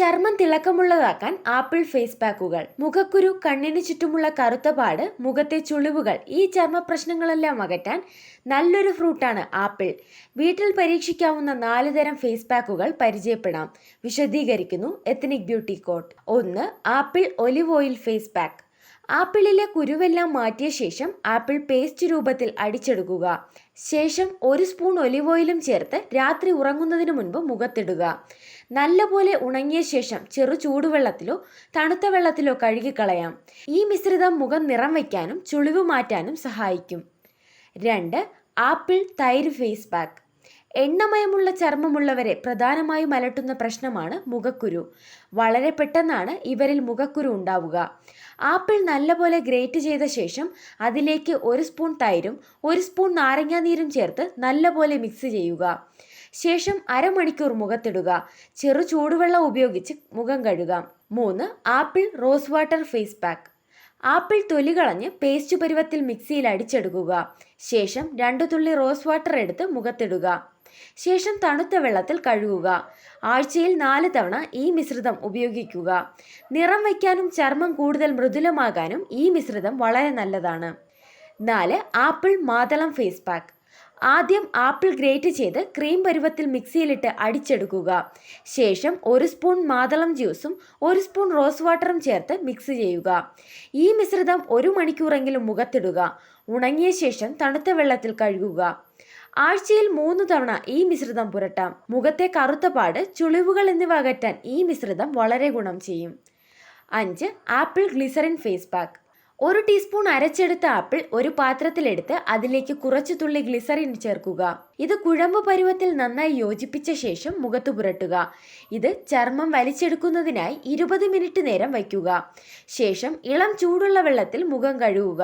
ചർമ്മം തിളക്കമുള്ളതാക്കാൻ apple face പാക്കുകൾ മുഖക്കുരു കണ്ണിന് ചുറ്റുമുള്ള കറുത്ത പാട് മുഖത്തെ ചുളിവുകൾ ഈ ചർമ്മ പ്രശ്നങ്ങളെല്ലാം അകറ്റാൻ നല്ലൊരു ഫ്രൂട്ടാണ് ആപ്പിൾ. വീട്ടിൽ പരീക്ഷിക്കാവുന്ന നാല് തരം ഫേസ് പാക്കുകൾ പരിചയപ്പെടാം. വിശദീകരിക്കുന്നു എത്നിക് ബ്യൂട്ടി കോട്ട്. ഒന്ന് apple olive oil face pack. ആപ്പിളിലെ കുരുവെല്ലാം മാറ്റിയ ശേഷം ആപ്പിൾ പേസ്റ്റ് രൂപത്തിൽ അടിച്ചെടുക്കുക. ശേഷം ഒരു സ്പൂൺ ഒലിവ് ഓയിലും ചേർത്ത് രാത്രി ഉറങ്ങുന്നതിന് മുൻപ് മുഖത്തിടുക. നല്ലപോലെ ഉണങ്ങിയ ശേഷം ചെറു ചൂടുവെള്ളത്തിലോ തണുത്ത വെള്ളത്തിലോ കഴുകിക്കളയാം. ഈ മിശ്രിതം മുഖം നിറം വയ്ക്കാനും ചുളിവ് മാറ്റാനും സഹായിക്കും. രണ്ട് ആപ്പിൾ തൈര് ഫേസ് പാക്ക്. എണ്ണമയമുള്ള ചർമ്മമുള്ളവരെ പ്രധാനമായും അലട്ടുന്ന പ്രശ്നമാണ് മുഖക്കുരു. വളരെ പെട്ടെന്നാണ് ഇവരിൽ മുഖക്കുരു ഉണ്ടാവുക. ആപ്പിൾ നല്ലപോലെ ഗ്രേറ്റ് ചെയ്ത ശേഷം അതിലേക്ക് ഒരു സ്പൂൺ തൈരും ഒരു സ്പൂൺ നാരങ്ങാനീരും ചേർത്ത് നല്ലപോലെ മിക്സ് ചെയ്യുക. ശേഷം അരമണിക്കൂർ മുഖത്തിടുക. ചെറു ചൂടുവെള്ളം ഉപയോഗിച്ച് മുഖം കഴുകാം മൂന്ന് apple rose water face pack. Apple തൊലി കളഞ്ഞ് പേസ്റ്റ് പരുവത്തിൽ മിക്സിയിൽ അടിച്ചെടുക്കുക. ശേഷം രണ്ടു തുള്ളി റോസ് വാട്ടർ എടുത്ത് മുഖത്തിടുക. ശേഷം തണുത്ത വെള്ളത്തിൽ കഴുകുക. ആഴ്ചയിൽ നാല് തവണ ഈ മിശ്രിതം ഉപയോഗിക്കുക. നിറം വയ്ക്കാനും ചർമ്മം കൂടുതൽ മൃദുലമാകാനും ഈ മിശ്രിതം വളരെ നല്ലതാണ്. നാല് ആപ്പിൾ മാതളം ഫേസ് പാക്ക്. ആദ്യം ആപ്പിൾ ഗ്രേറ്റ് ചെയ്ത് ക്രീം പരുവത്തിൽ മിക്സിയിലിട്ട് അടിച്ചെടുക്കുക. ശേഷം ഒരു സ്പൂൺ മാതളം ജ്യൂസും ഒരു സ്പൂൺ റോസ് വാട്ടറും ചേർത്ത് മിക്സ് ചെയ്യുക. ഈ മിശ്രിതം ഒരു മണിക്കൂറെങ്കിലും മുഖത്തിടുക. ഉണങ്ങിയ ശേഷം തണുത്ത വെള്ളത്തിൽ കഴുകുക. ആഴ്ചയിൽ മൂന്ന് തവണ ഈ മിശ്രിതം പുരട്ടാം. മുഖത്തെ കറുത്ത പാട് ചുളിവുകൾ എന്നിവ അകറ്റാൻ ഈ മിശ്രിതം വളരെ ഗുണം ചെയ്യും. അഞ്ച് ആപ്പിൾ ഗ്ലിസറിൻ ഫേസ് പാക്ക്. ഒരു ടീസ്പൂൺ അരച്ചെടുത്ത ആപ്പിൾ ഒരു പാത്രത്തിലെടുത്ത് അതിലേക്ക് കുറച്ച് തുള്ളി ഗ്ലിസറിൻ ചേർക്കുക. ഇത് കുഴമ്പ് പരുവത്തിൽ നന്നായി യോജിപ്പിച്ച ശേഷം മുഖത്ത് പുരട്ടുക. ഇത് ചർമ്മം വലിച്ചെടുക്കുന്നതിനായി ഇരുപത് മിനിറ്റ് നേരം വയ്ക്കുക. ശേഷം ഇളം ചൂടുള്ള വെള്ളത്തിൽ മുഖം കഴുകുക.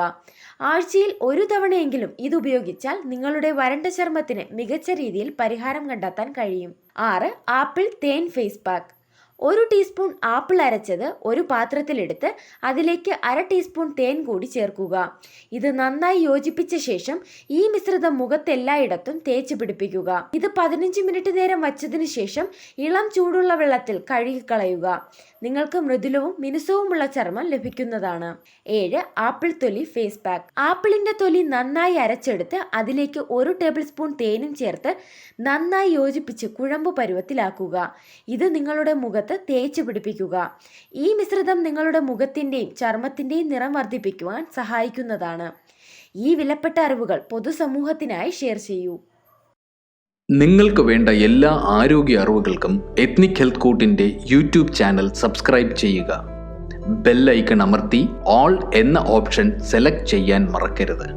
ആഴ്ചയിൽ ഒരു തവണയെങ്കിലും ഇത് ഉപയോഗിച്ചാൽ നിങ്ങളുടെ വരണ്ട ചർമ്മത്തിന് മികച്ച രീതിയിൽ പരിഹാരം കണ്ടെത്താൻ കഴിയും. ആറ് ആപ്പിൾ തേൻ ഫേസ് പാക്ക്. ഒരു ടീസ്പൂൺ ആപ്പിൾ അരച്ചത് ഒരു പാത്രത്തിലെടുത്ത് അതിലേക്ക് അര ടീസ്പൂൺ തേൻ കൂടി ചേർക്കുക. ഇത് നന്നായി യോജിപ്പിച്ച ശേഷം ഈ മിശ്രിതം മുഖത്തെല്ലായിടത്തും തേച്ച് പിടിപ്പിക്കുക. ഇത് പതിനഞ്ച് മിനിറ്റ് നേരം വച്ചതിന് ശേഷം ഇളം ചൂടുള്ള വെള്ളത്തിൽ കഴുകിക്കളയുക. നിങ്ങൾക്ക് മൃദുലവും മിനുസവുമുള്ള ചർമ്മം ലഭിക്കുന്നതാണ്. ഏഴ് ആപ്പിൾ തൊലി ഫേസ് പാക്ക്. ആപ്പിളിന്റെ തൊലി നന്നായി അരച്ചെടുത്ത് അതിലേക്ക് ഒരു ടേബിൾ സ്പൂൺ തേനും ചേർത്ത് നന്നായി യോജിപ്പിച്ച് കുഴമ്പ് പരുവത്തിലാക്കുക. ഇത് നിങ്ങളുടെ മുഖത്ത് തേച്ച് പിടിപ്പിക്കുക. ഈ മിശ്രിതം നിങ്ങളുടെ മുഖത്തിന്റെയും ചർമ്മത്തിന്റെയും നിറം വർദ്ധിപ്പിക്കുവാൻ സഹായിക്കുന്നതാണ്. ഈ വിലപ്പെട്ട അറിവുകൾ പൊതുസമൂഹത്തിനായി ഷെയർ ചെയ്യൂ. നിങ്ങൾക്ക് വേണ്ട എല്ലാ ആരോഗ്യ അറിവുകൾക്കും എത്നിക് ഹെൽത്ത് കൂട്ടിന്റെ യൂട്യൂബ് ചാനൽ സബ്സ്ക്രൈബ് ചെയ്യുക. ബെല്ലൈക്കൺ അമർത്തി ഓൾ എന്ന ഓപ്ഷൻ സെലക്ട് ചെയ്യാൻ മറക്കരുത്.